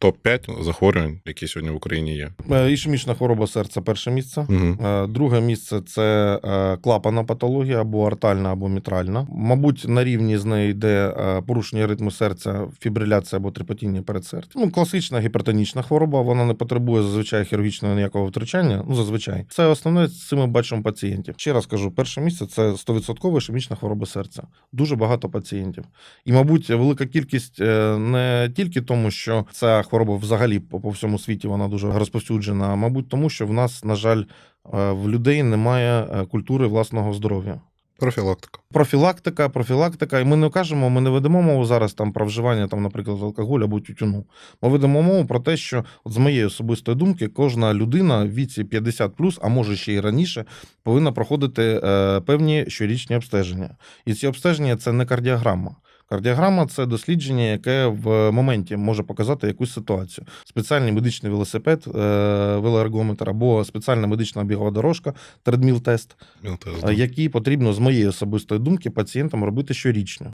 топ-5 захворювань, які сьогодні в Україні є. Е, Ішемічна хвороба серця перше місце. Угу. Друге місце це е, клапана патологія або артальна, або мітральна. Мабуть, на рівні з нею йде порушення ритму серця, фібриляція або трепотіння передсердя. Ну, класична гіпертонічна хвороба, вона не потребує зазвичай хірургічного ніякого втручання. Ну, зазвичай. Це основне з цим ми бачимо пацієнтів. Ще раз кажу, перше місце це 100% ішемічна хвороба серця. Дуже багато пацієнтів. І, мабуть, велика кількість не тільки тому, що ця хвороба взагалі по, по всьому світі вона дуже розповсюджена, мабуть, тому що в нас, на жаль, е, в людей немає е, культури власного здоров'я. Профілактика. Профілактика, профілактика, і ми не кажемо, ми не ведемо мову зараз там про вживання, там, наприклад, алкоголю або тютюну. Ми ведемо мову про те, що от з моєї особистої думки, кожна людина в віці 50 а може ще й раніше, повинна проходити е, певні щорічні обстеження. І ці обстеження це не кардіограма. Кардіограма це дослідження, яке в моменті може показати якусь ситуацію. Спеціальний медичний велосипед, е, велоергометр або спеціальна медична бігова дорожка, тредміл-тест, е, які потрібно з моєї особистої думки пацієнтам робити щорічно.